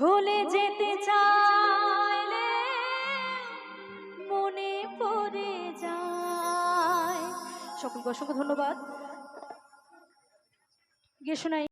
ভুলে যেতে চাইলে মনে পড়ে যায়। সকলকে অসংখ্য ধন্যবাদ। গিয়ে শোনাই।